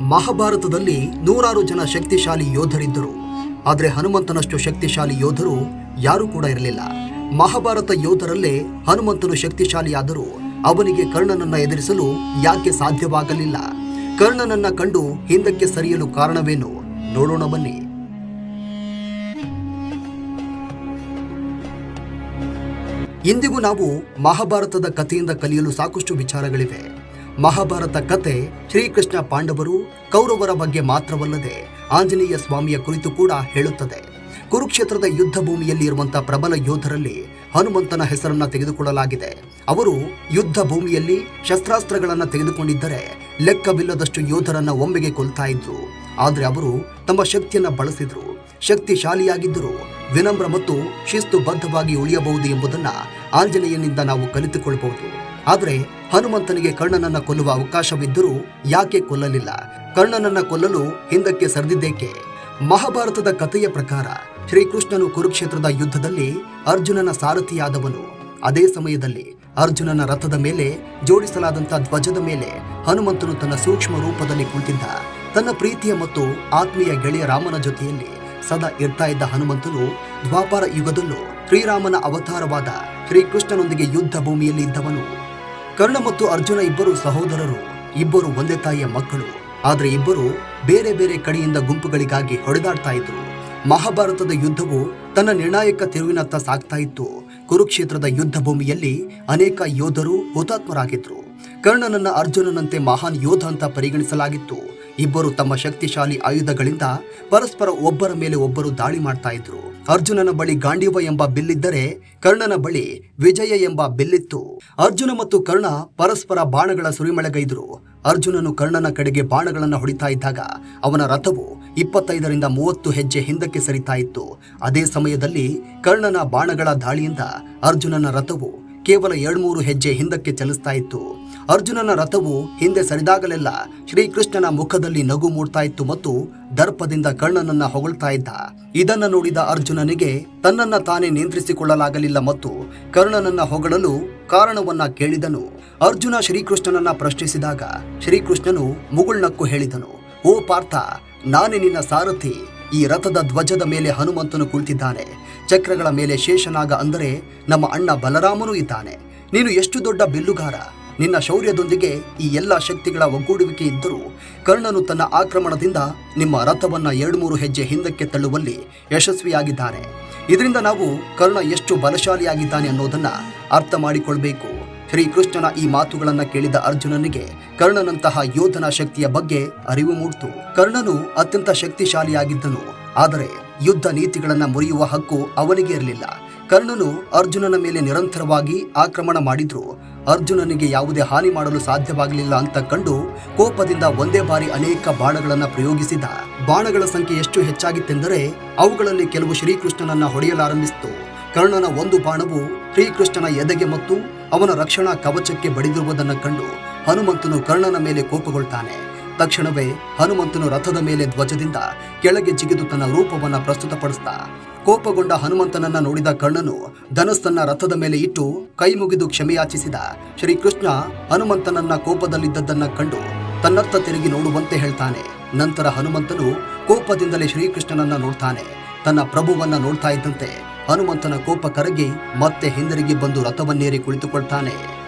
ಮಹಾಭಾರತದಲ್ಲಿ ನೂರಾರು ಜನ ಶಕ್ತಿಶಾಲಿ ಯೋಧರಿದ್ದರು. ಆದರೆ ಹನುಮಂತನಷ್ಟು ಶಕ್ತಿಶಾಲಿ ಯೋಧರು ಯಾರೂ ಕೂಡ ಇರಲಿಲ್ಲ. ಮಹಾಭಾರತ ಯೋಧರಲ್ಲೇ ಹನುಮಂತನು ಶಕ್ತಿಶಾಲಿಯಾದರೂ ಅವನಿಗೆ ಕರ್ಣನನ್ನ ಎದುರಿಸಲು ಯಾಕೆ ಸಾಧ್ಯವಾಗಲಿಲ್ಲ? ಕರ್ಣನನ್ನ ಕಂಡು ಹಿಂದಕ್ಕೆ ಸರಿಯಲು ಕಾರಣವೇನು? ನೋಡೋಣ ಬನ್ನಿ. ಇಂದಿಗೂ ನಾವು ಮಹಾಭಾರತದ ಕಥೆಯಿಂದ ಕಲಿಯಲು ಸಾಕಷ್ಟು ವಿಚಾರಗಳಿವೆ. ಮಹಾಭಾರತ ಕತೆ ಶ್ರೀಕೃಷ್ಣ ಪಾಂಡವರು ಕೌರವರ ಬಗ್ಗೆ ಮಾತ್ರವಲ್ಲದೆ ಆಂಜನೇಯ ಸ್ವಾಮಿಯ ಕುರಿತು ಕೂಡ ಹೇಳುತ್ತದೆ. ಕುರುಕ್ಷೇತ್ರದ ಯುದ್ಧ ಭೂಮಿಯಲ್ಲಿ ಇರುವಂತಹ ಪ್ರಬಲ ಯೋಧರಲ್ಲಿ ಹನುಮಂತನ ಹೆಸರನ್ನ ತೆಗೆದುಕೊಳ್ಳಲಾಗಿದೆ. ಅವರು ಯುದ್ಧ ಭೂಮಿಯಲ್ಲಿ ಶಸ್ತ್ರಾಸ್ತ್ರಗಳನ್ನ ತೆಗೆದುಕೊಂಡಿದ್ದರೆ ಲೆಕ್ಕವಿಲ್ಲದಷ್ಟು ಯೋಧರನ್ನ ಒಮ್ಮೆಗೆ ಕೊಲ್ತಾ ಇದ್ರು. ಆದ್ರೆ ಅವರು ತಮ್ಮ ಶಕ್ತಿಯನ್ನ ಬಳಸಿದ್ರು. ಶಕ್ತಿಶಾಲಿಯಾಗಿದ್ದರು ವಿನಮ್ರ ಮತ್ತು ಶಿಸ್ತುಬದ್ಧವಾಗಿ ಉಳಿಯಬಹುದು ಎಂಬುದನ್ನ ಆಂಜನೇಯನಿಂದ ನಾವು ಕಲಿತುಕೊಳ್ಳಬಹುದು ಆದರೆ ಹನುಮಂತನಿಗೆ ಕರ್ಣನನ್ನ ಕೊಲ್ಲುವ ಅವಕಾಶವಿದ್ದರೂ ಯಾಕೆ ಕೊಲ್ಲಲಿಲ್ಲ? ಕರ್ಣನನ್ನ ಕೊಲ್ಲಲು ಹಿಂದಕ್ಕೆ ಸರಿದಿದ್ದೇಕೆ? ಮಹಾಭಾರತದ ಕಥೆಯ ಪ್ರಕಾರ ಶ್ರೀಕೃಷ್ಣನು ಕುರುಕ್ಷೇತ್ರದ ಯುದ್ಧದಲ್ಲಿ ಅರ್ಜುನನ ಸಾರಥಿಯಾದವನು. ಅದೇ ಸಮಯದಲ್ಲಿ ಅರ್ಜುನನ ರಥದ ಮೇಲೆ ಜೋಡಿಸಲಾದಂಥ ಧ್ವಜದ ಮೇಲೆ ಹನುಮಂತನು ತನ್ನ ಸೂಕ್ಷ್ಮ ರೂಪದಲ್ಲಿ ಕುಳಿತಿದ್ದ. ತನ್ನ ಪ್ರೀತಿಯ ಮತ್ತು ಆತ್ಮೀಯ ಗೆಳೆಯ ರಾಮನ ಜೊತೆಯಲ್ಲಿ ಸದಾ ಇರ್ತಾ ಇದ್ದ ಹನುಮಂತನು ದ್ವಾಪರ ಯುಗದಲ್ಲೂ ಶ್ರೀರಾಮನ ಅವತಾರವಾದ ಶ್ರೀಕೃಷ್ಣನೊಂದಿಗೆ ಯುದ್ಧ ಭೂಮಿಯಲ್ಲಿ ಇದ್ದವನು. ಕರ್ಣ ಮತ್ತು ಅರ್ಜುನ ಇಬ್ಬರು ಸಹೋದರರು, ಇಬ್ಬರು ಒಂದೇ ತಾಯಿಯ ಮಕ್ಕಳು. ಆದರೆ ಇಬ್ಬರು ಬೇರೆ ಬೇರೆ ಕಡೆಯಿಂದ ಗುಂಪುಗಳಿಗಾಗಿ ಹೊಡೆದಾಡ್ತಾ ಇದ್ರು. ಮಹಾಭಾರತದ ಯುದ್ಧವು ತನ್ನ ನಿರ್ಣಾಯಕ ತಿರುವಿನತ್ತ ಸಾಗ್ತಾ ಇತ್ತು. ಕುರುಕ್ಷೇತ್ರದ ಯುದ್ಧ ಭೂಮಿಯಲ್ಲಿ ಅನೇಕ ಯೋಧರು ಹುತಾತ್ಮರಾಗಿದ್ರು. ಕರ್ಣನನ್ನ ಅರ್ಜುನನಂತೆ ಮಹಾನ್ ಯೋಧ ಅಂತ ಪರಿಗಣಿಸಲಾಗಿತ್ತು. ಇಬ್ಬರು ತಮ್ಮ ಶಕ್ತಿಶಾಲಿ ಆಯುಧಗಳಿಂದ ಪರಸ್ಪರ ಒಬ್ಬರ ಮೇಲೆ ಒಬ್ಬರು ದಾಳಿ ಮಾಡ್ತಾ ಇದ್ರು. ಅರ್ಜುನನ ಬಳಿ ಗಾಂಡೀವ ಎಂಬ ಬಿಲ್ಲಿದ್ದರೆ ಕರ್ಣನ ಬಳಿ ವಿಜಯ ಎಂಬ ಬಿಲ್ಲಿತ್ತು. ಅರ್ಜುನ ಮತ್ತು ಕರ್ಣ ಪರಸ್ಪರ ಬಾಣಗಳ ಸುರಿಮಳೆಗೈದರು. ಅರ್ಜುನನು ಕರ್ಣನ ಕಡೆಗೆ ಬಾಣಗಳನ್ನು ಹೊಡಿತಾ ಇದ್ದಾಗ ಅವನ ರಥವು ಇಪ್ಪತ್ತೈದರಿಂದ ಮೂವತ್ತು ಹೆಜ್ಜೆ ಹಿಂದಕ್ಕೆ ಸರಿತಾ ಇತ್ತು. ಅದೇ ಸಮಯದಲ್ಲಿ ಕರ್ಣನ ಬಾಣಗಳ ದಾಳಿಯಿಂದ ಅರ್ಜುನನ ರಥವು ಕೇವಲ ಎರಡ್ಮೂರು ಹೆಜ್ಜೆ ಹಿಂದಕ್ಕೆ ಚಲಿಸ್ತಾ ಇತ್ತು. ಅರ್ಜುನನ ರಥವು ಹಿಂದೆ ಸರಿದಾಗಲೆಲ್ಲ ಶ್ರೀಕೃಷ್ಣನ ಮುಖದಲ್ಲಿ ನಗು ಮೂಡ್ತಾ ಇತ್ತು ಮತ್ತು ದರ್ಪದಿಂದ ಕರ್ಣನನ್ನ ಹೊಗಳ್ತಾ ಇದ್ದ. ಇದನ್ನ ನೋಡಿದ ಅರ್ಜುನನಿಗೆ ತನ್ನನ್ನ ತಾನೇ ನಿಯಂತ್ರಿಸಿಕೊಳ್ಳಲಾಗಲಿಲ್ಲ ಮತ್ತು ಕರ್ಣನನ್ನ ಹೊಗಳಲು ಕಾರಣವನ್ನ ಕೇಳಿದನು. ಅರ್ಜುನ ಶ್ರೀಕೃಷ್ಣನನ್ನ ಪ್ರಶ್ನಿಸಿದಾಗ ಶ್ರೀಕೃಷ್ಣನು ಮುಗುಳ್ನಕ್ಕು ಹೇಳಿದನು, ಓ ಪಾರ್ಥ, ನಾನೇ ನಿನ್ನ ಸಾರಥಿ. ಈ ರಥದ ಧ್ವಜದ ಮೇಲೆ ಹನುಮಂತನು ಕುಳಿತಿದ್ದಾನೆ. ಚಕ್ರಗಳ ಮೇಲೆ ಶೇಷನಾಗ ಅಂದರೆ ನಮ್ಮ ಅಣ್ಣ ಬಲರಾಮನೂ ಇದ್ದಾನೆ. ನೀನು ಎಷ್ಟು ದೊಡ್ಡ ಬಿಲ್ಲುಗಾರ. ನಿನ್ನ ಶೌರ್ಯದೊಂದಿಗೆ ಈ ಎಲ್ಲ ಶಕ್ತಿಗಳ ಒಗ್ಗೂಡುವಿಕೆ ಇದ್ದರೂ ಕರ್ಣನು ತನ್ನ ಆಕ್ರಮಣದಿಂದ ನಿಮ್ಮ ರಥವನ್ನು ಎರಡು ಮೂರು ಹೆಜ್ಜೆ ಹಿಂದಕ್ಕೆ ತಳ್ಳುವಲ್ಲಿ ಯಶಸ್ವಿಯಾಗಿದ್ದಾನೆ ಇದರಿಂದ ನಾವು ಕರ್ಣ ಎಷ್ಟು ಬಲಶಾಲಿಯಾಗಿದ್ದಾನೆ ಅನ್ನೋದನ್ನ ಅರ್ಥ ಮಾಡಿಕೊಳ್ಬೇಕು. ಶ್ರೀಕೃಷ್ಣನ ಈ ಮಾತುಗಳನ್ನು ಕೇಳಿದ ಅರ್ಜುನನಿಗೆ ಕರ್ಣನಂತಹ ಯೋಧನ ಶಕ್ತಿಯ ಬಗ್ಗೆ ಅರಿವು ಮೂಡ್ತು. ಕರ್ಣನು ಅತ್ಯಂತ ಶಕ್ತಿಶಾಲಿಯಾಗಿದ್ದನು, ಆದರೆ ಯುದ್ಧ ನೀತಿಗಳನ್ನು ಮುರಿಯುವ ಹಕ್ಕು ಅವನಿಗೆ ಇರಲಿಲ್ಲ. ಕರ್ಣನು ಅರ್ಜುನನ ಮೇಲೆ ನಿರಂತರವಾಗಿ ಆಕ್ರಮಣ ಮಾಡಿದ್ರು. ಅರ್ಜುನನಿಗೆ ಯಾವುದೇ ಹಾನಿ ಮಾಡಲು ಸಾಧ್ಯವಾಗಲಿಲ್ಲ ಅಂತ ಕಂಡು ಕೋಪದಿಂದ ಒಂದೇ ಬಾರಿ ಅನೇಕ ಬಾಣಗಳನ್ನ ಪ್ರಯೋಗಿಸಿದ. ಬಾಣಗಳ ಸಂಖ್ಯೆ ಎಷ್ಟು ಹೆಚ್ಚಾಗಿತ್ತೆಂದರೆ ಅವುಗಳಲ್ಲಿ ಕೆಲವು ಶ್ರೀಕೃಷ್ಣನನ್ನ ಹೊಡೆಯಲಾರಂಭಿಸಿತು. ಕರ್ಣನ ಒಂದು ಬಾಣವು ಶ್ರೀಕೃಷ್ಣನ ಎದೆಗೆ ಮತ್ತು ಅವನ ರಕ್ಷಣಾ ಕವಚಕ್ಕೆ ಬಡಿದಿರುವುದನ್ನು ಕಂಡು ಹನುಮಂತನು ಕರ್ಣನ ಮೇಲೆ ಕೋಪಗೊಳ್ತಾನೆ. ತಕ್ಷಣವೇ ಹನುಮಂತನು ರಥದ ಮೇಲೆ ಧ್ವಜದಿಂದ ಕೆಳಗೆ ಜಿಗಿದು ತನ್ನ ರೂಪವನ್ನು ಪ್ರಸ್ತುತಪಡಿಸಿದ. ಕೋಪಗೊಂಡ ಹನುಮಂತನನ್ನ ನೋಡಿದ ಕರ್ಣನು ಧನಸ್ಸನ್ನ ರಥದ ಮೇಲೆ ಇಟ್ಟು ಕೈ ಮುಗಿದು ಕ್ಷಮೆಯಾಚಿಸಿದ. ಶ್ರೀಕೃಷ್ಣ ಹನುಮಂತನನ್ನ ಕೋಪದಲ್ಲಿದ್ದದ್ದನ್ನ ಕಂಡು ತನ್ನತ್ತ ತಿರುಗಿ ನೋಡುವಂತೆ ಹೇಳ್ತಾನೆ. ನಂತರ ಹನುಮಂತನು ಕೋಪದಿಂದಲೇ ಶ್ರೀಕೃಷ್ಣನನ್ನ ನೋಡ್ತಾನೆ. ತನ್ನ ಪ್ರಭುವನ್ನ ನೋಡ್ತಾ ಇದ್ದಂತೆ ಹನುಮಂತನ ಕೋಪ ಕರಗಿ ಮತ್ತೆ ಹಿಂದಿರುಗಿ ಬಂದು ರಥವನ್ನೇರಿ ಕುಳಿತುಕೊಳ್ತಾನೆ.